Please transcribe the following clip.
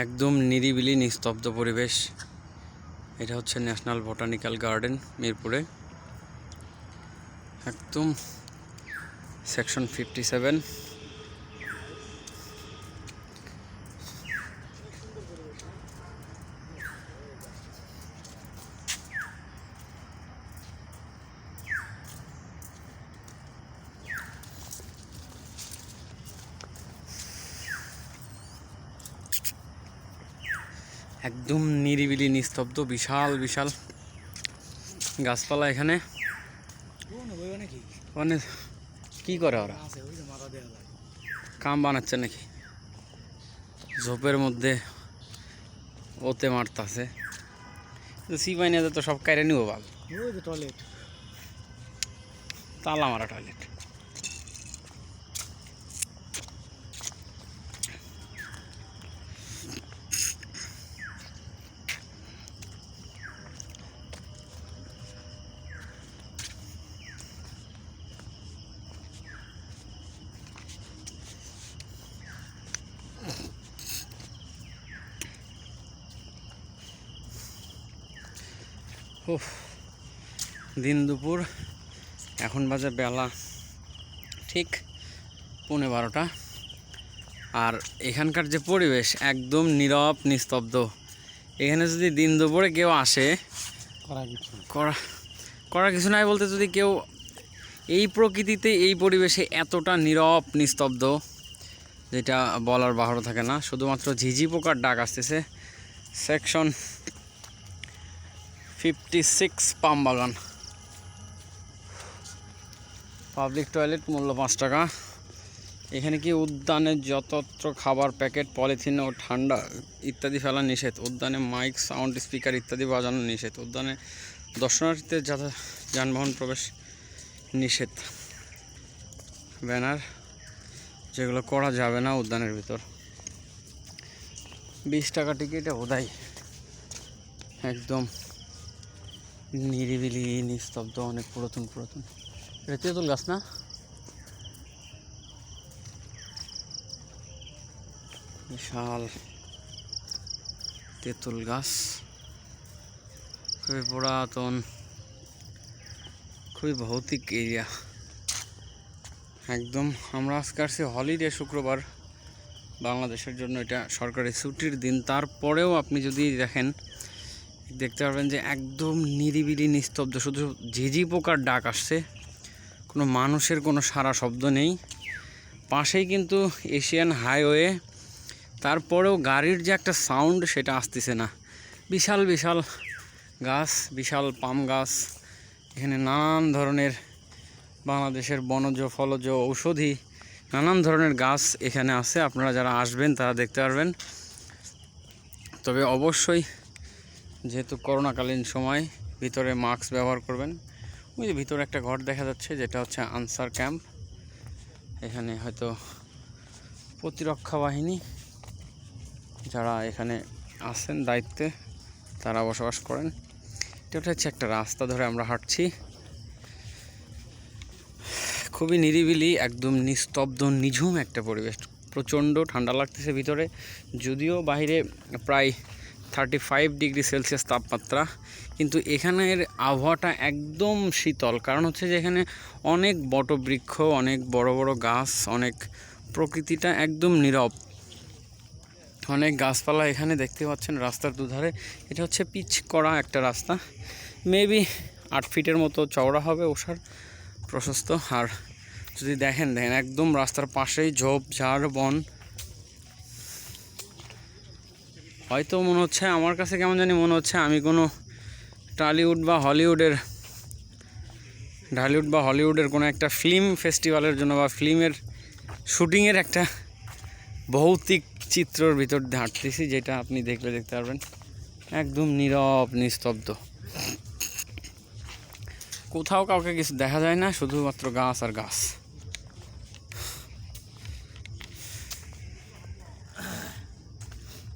একদম নিরিবিলি নিস্তব্ধ পরিবেশ। এটা হচ্ছে ন্যাশনাল বটানিক্যাল গার্ডেন মিরপুরে। একদম সেকশন ফিফটি সেভেন একদম নিরিবিলি নিস্তব্ধ বিশাল বিশাল গাছপালা এখানে। মানে কি করে ওরা? কাম বানাচ্ছে নাকি? ঝোপের মধ্যে ওতে মারতাছে। সিপাইনিয়াতে তো সব কাইরে নিব বাল। টয়লেট তালা মারা টয়লেট উফ দিন দুপুর এখন বাজে বেলা ঠিক পৌনে বারোটা। আর এখানকার যে পরিবেশ একদম নীরব নিস্তব্ধ। এখানে যদি দিন দুপুরে কেউ আসে করা কিছু করা করার কিছু নাই বলতে যদি কেউ এই প্রকৃতিতে এই পরিবেশে এতটা নীরব নিস্তব্ধ যেটা বলার বাহর থাকে না। শুধুমাত্র ঝিঝি পোকার ডাক আসতেছে। সেকশন ফিফটি সিক্স পাম বাগান। পাবলিক টয়লেট মূল্য পাঁচ টাকা। এখানে কি উদ্যানে যতত্র খাবার প্যাকেট, পলিথিন ও ঠান্ডা ইত্যাদি ফেলা নিষেধ? উদ্যানে মাইক, সাউন্ড, স্পিকার ইত্যাদি বাজানো নিষেধ। উদ্যানে দর্শনার্থীদের যাতা যানবাহন প্রবেশ নিষেধ। ব্যানার, যেগুলো করা যাবে না উদ্যানের ভিতর। বিশ টাকা টিকিটে ওদাই একদম। নিরিবিলি, নিস্তব্ধ, অনেক পুরাতন পুরাতন। এটা তেঁতুল গাছ না? বিশাল তেঁতুল গাছ। খুবই পুরাতন, খুবই ভৌতিক এরিয়া। একদম, আমরা আজকে আসছি হলিডে শুক্রবার। বাংলাদেশের জন্য এটা সরকারি ছুটির দিন। তারপরেও আপনি যদি দেখেন দেখতে পারবেন যে একদম নিরিবিলি নিস্তব্ধ। শুধু ঝিঝি পোকার ডাক আসছে, কোনো মানুষের কোনো সারা শব্দ নেই। পাশেই কিন্তু এশিয়ান হাইওয়ে, তারপরেও গাড়ির যে একটা সাউন্ড সেটা আসতেছে না। বিশাল বিশাল গাছ, বিশাল পাম গাছ। এখানে নানান ধরনের বাংলাদেশের বনজ, ফলজ, ঔষধি নানান ধরনের গাছ এখানে আছে। আপনারা যারা আসবেন, তারা দেখতে পারবেন। তবে অবশ্যই যেহেতু করোনাকালীন সময় ভিতরে মাস্ক ব্যবহার করবেন, ওই যে ভিতরে একটা ঘর দেখা যাচ্ছে যেটা হচ্ছে আনসার ক্যাম্প। এখানে হয়তো প্রতিরক্ষা বাহিনী যারা এখানে আছেন দায়িত্বে, তারা বসবাস করেন। এটা হচ্ছে একটা রাস্তা ধরে আমরা হাঁটছি। খুবই নিরিবিলি, একদম নিস্তব্ধ, নিঝুম একটা পরিবেশ। প্রচণ্ড ঠান্ডা লাগতেছে ভিতরে, যদিও বাইরে প্রায় থার্টি ফাইভ ডিগ্রি সেলসিয়াস তাপমাত্রা। কিন্তু এখানের আবহাওয়াটা একদম শীতল। কারণ হচ্ছে যে এখানে অনেক বটবৃক্ষ, অনেক বড় বড় গাছ, অনেক প্রকৃতিটা একদম নীরব। অনেক গাছপালা এখানে দেখতে পাচ্ছেন রাস্তার দুধারে। এটা হচ্ছে পিচ করা একটা রাস্তা। মেবি আট ফিটের মতো চওড়া হবে ওষার, প্রশস্ত। আর যদি দেখেন দেখেন, একদম রাস্তার পাশেই ঝোপ ঝাড় বন। হয়তো মনে হচ্ছে, আমার কাছে কেমন জানি মনে হচ্ছে, আমি কোনো টালিউড বা হলিউডের, ঢালিউড বা হলিউডের কোনো একটা ফিল্ম ফেস্টিভ্যালের জন্য বা ফিল্মের শুটিংয়ের একটা ভৌতিক চিত্রর ভিতর দিয়ে হাঁটতেছি, যেটা আপনি দেখলে দেখতে পারবেন। একদম নীরব, নিস্তব্ধ। কোথাও কাউকে কিছু দেখা যায় না, শুধুমাত্র গাছ আর গাছ।